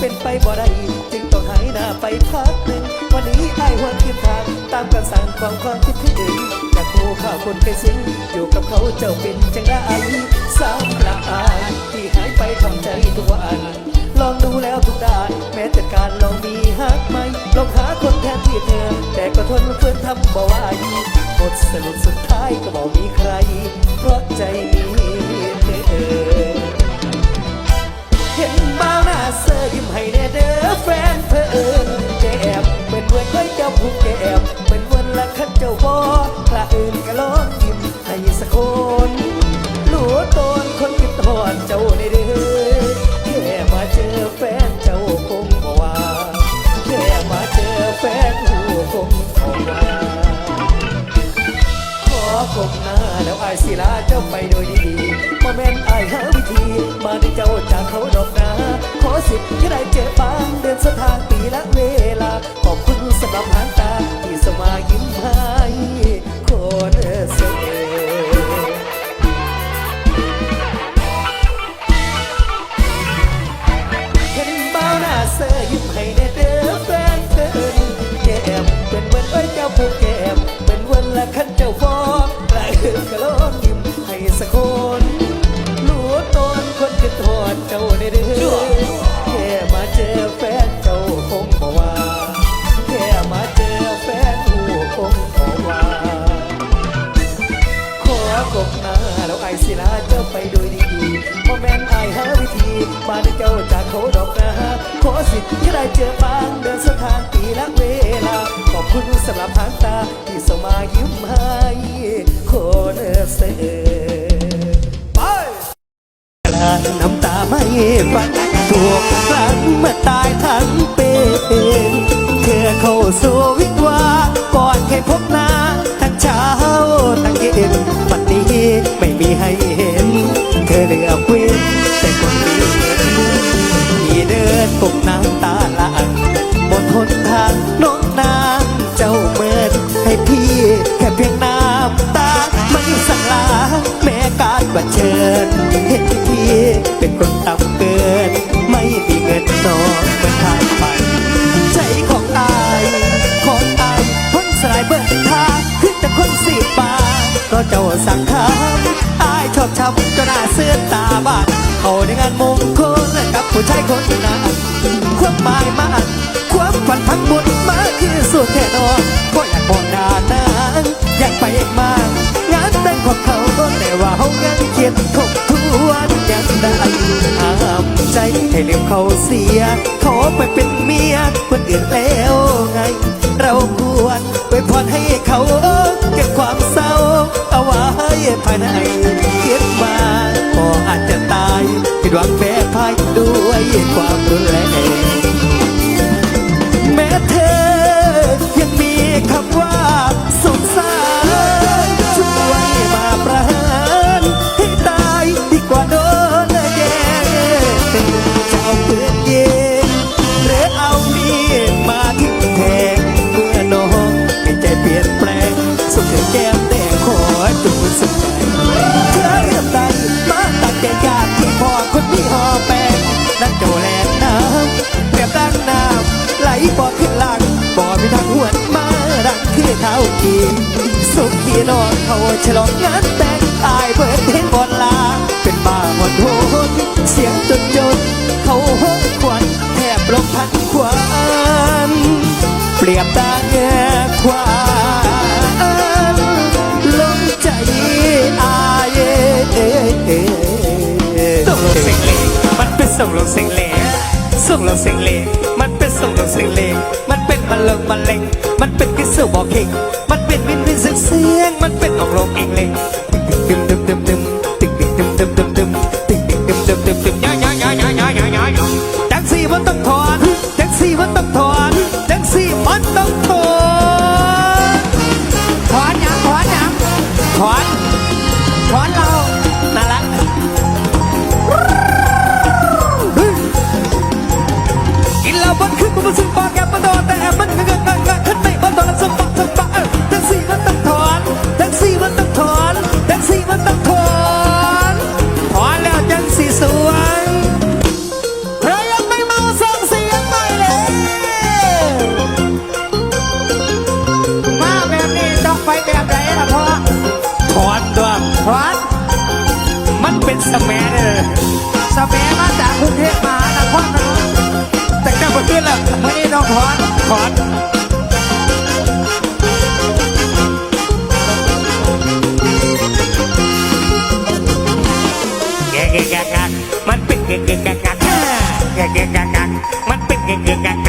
เป็นไปบ่ได้จึงต้องหายหน้าไปพักหนึ่งวันนี้ไอ้ายหวนคิดทางตามกันสั่งความความคิดถึงอยากคู่ข้าคนเคยซึ้งอยู่กับเขาเจ้าเป็นจังได้สำหรับอายที่หายไปทำใจทุกวันลองดูแล้วทุกด้าน แม้แต่การลองมีฮักไหมลองหาคนแทนที่เธอ แต่ก็ทนเพื่อนทำบ่ไหวบทสรุปสุดท้ายก็บอกมีใคร เพราะใจมีเธอ ที่ได้เจอบางเดินสถานปีและเวลา ขอบคุณสำหรับหางตาที่สมายิ้มให้คนเสอเห็นเบ้าหน้าเสือยิ้มให้แน่เด้อแฟนเพิ่นแก้มเป็นเหมือนเอ้ยเจ้าผู้แก้มเป็นวันละคันเจ้าฟอกกระเอื้อกระโลนยิ้มให้สักคน ไอายหาวิธีมาได้เจ้าจากเขาดอกนะขอสิทธิ์ที่ได้เจอบางเดินสถานปีและเวลา ขอบคุณสำหรับหางตาที่สมายิ้มให้คนเสอไปน้ำตาไม่ฟังถูกครั้งเมื่อตายทั้งเป็นเธอเข้าสู่วิวาก่อนเคยพบหน้าทั้งเช้าทั้งเย็นวันนี้ไม่มีให้ เดินปกน้ำตาลังบนหนทางน้องนางเจ้าเมินให้พี่แค่เพียงน้ำตาไม่สั่งลาแม้การบัดเชิญเห็นพี่เป็นคนต่ำเกิน ไม่มีเงินนอนเมื่อทางไปใจของอายของอายพ้นสลายเบิดทางขึ้นแต่คนสีปาก็เจ้าสั่งคำอายชอบช้ำจนหน้าเสื้อตาบาดเขาในงานมงคลกับผู้ชายคนนั้น ความหมายมากความฝันพังหมดมาคือสุดแท้นอนก็อยากมองหน้านางอยากไปเอกมากงานแต่งของเขาแต่ว่าเขายังเขียนทบทวนยังได้ห้ามใจให้เลืมเขาเสียเขาไปเป็นเมียคนอื่นแล้วไง เราควรไปพรให้เขาเก็บความเศร้าเอาไว้ภายในเขียน มาก็อาจจะตายผิดหวังแพ้พ่ายด้วยความรุนแรงแม้เธอยังมีคำว่าสงสารช่วยมาประหารให้ตายดีกว่าโดนแกล้งจะเอาปืนเยิงหรือเอามีดมาทิ้งแทงเมื่อน้องให้ใจเปลี่ยนแปลงสุดแก้มแดงขอจุดสุด ดังคือเท้ากีสุขขี่นอนเขาฉลองงานแต่งอายเปิดเพลงบอลลา เป็นบ้าหมดโหนเสียงจนจน เขาหงควันแทบลมพันควันเปรียบดังควันลงใจอายส่งลงเสียงเลงมันเป็นส่งลงเสียงเลงส่งลงเสียงเลงมันเป็นส่งลงเสียงเลงมัน มันเลงมันเล็ง มันเป็นกระสือบอกเก่งมันเป็นวินวินเสียง มันเป็นออกลงเองเลยตึมตึมตึมตึม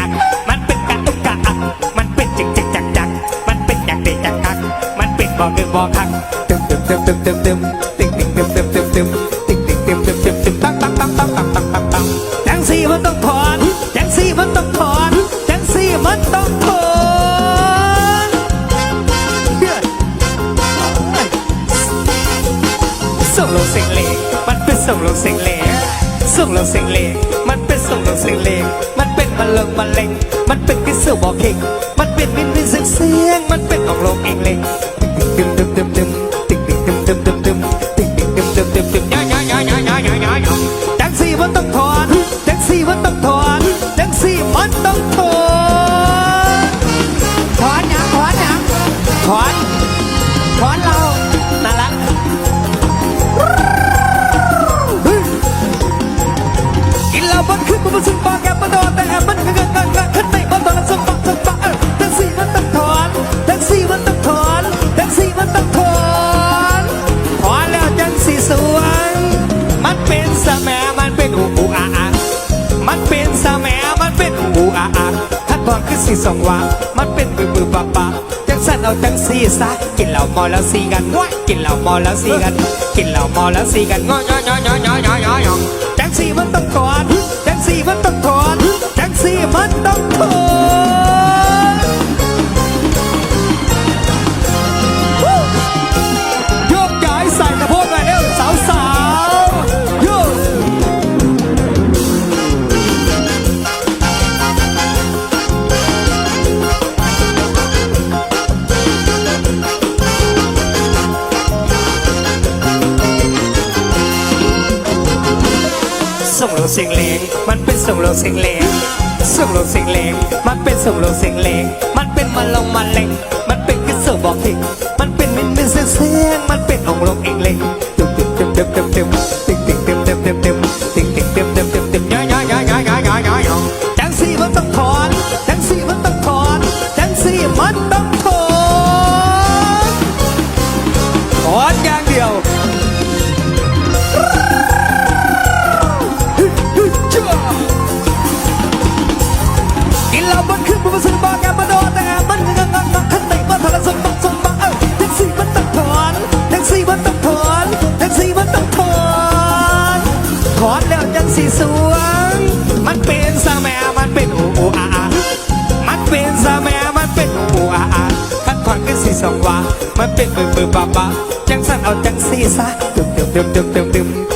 กักมันเป็นกะตุกกะอักมันเป็นจิกจิกจักจักมันเป็นจักเดจักกักมันเป็นบ่กึกบ่คักตึมตึมตึมตึมตึมตึมติ๊งติ๊งตึมตึมตึมตึมติ๊งติ๊งตึมตึมตึมตึมตั้งตั้งตั้งตั้งตั้งตั้งตั้งตั้งจังสี่มันต้องถอนจังสี่มันต้องถอนจังสี่มันต้องถอนส่งลงเสียงเลงมันเป็นส่งลงเสียงเลงส่งลงเสียงเลงมันเป็นส่งลงเสียงเลง มันเป็นมะเร็งมะเล็ง มันเป็นกิสือบอกเข่งมันเป็นมินมินเสียงเสียง มันเป็นออกลงเองเลง กินเหล้าบนขึ้นมานซึ่งปอแกบมาโดนแต่แอบมันก็กังกังขึ้นไปบนตอนนั้นสมบัติสมบัติแท็กซี่มันต้องถอนแท็กซี่มันต้องถอนแท็กซี่มันต้องถอนถอนแล้วจังสีสวงมันเป็นสแมมันเป็นอูอูอาอามันเป็นสแมมันเป็นอูอูอาอาถ้าถอนคือสีสองวามันเป็นบือบือปะปะจังสันเอาจังสีซะกินเหล้าเมาแล้วสีกันว้ายกินเหล้าเมาแล้วสีกันกินเหล้าเมาแล้วสีกันงอยอยอยอยอยอยอย จังสีมันต้องถอนจังสีมันต้องถอน ส่งลงเสียงเลงมันเป็นส่งลงเสียงเลงส่งลงเสียงเลงมันเป็นส่งลงเสียงเลงมันเป็นมาลงมาเลงมันเป็นกระสือบอกเองมันเป็นมินมินเสียงเสียงมันเป็นองลงเองเลงตึมตึมตึมตึมตึม เป็นเอร์เบอร์บ้าบจังสันเอาจังซีซะตึมตึมตึมตึมดึมดึม